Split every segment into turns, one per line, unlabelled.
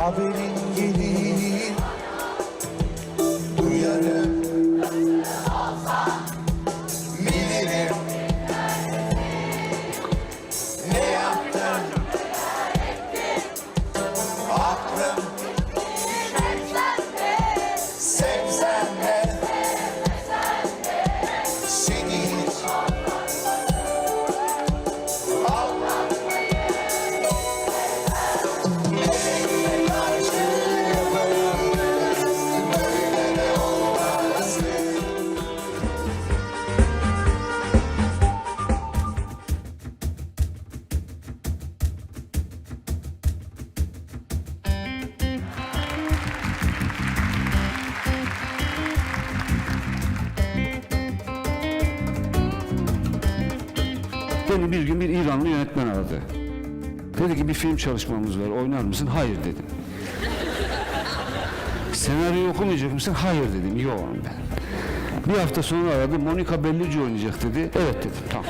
I.
Beni bir gün bir İranlı yönetmen aradı. Dedi ki bir film çalışmamız var oynar mısın? Hayır dedim. Senaryo okumayacak mısın? Hayır dedim. Yok ben. Bir hafta sonra aradı. Monica Bellucci oynayacak dedi. Evet dedim. Tamam.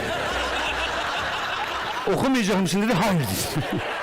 Okumayacak mısın dedi. Hayır dedim.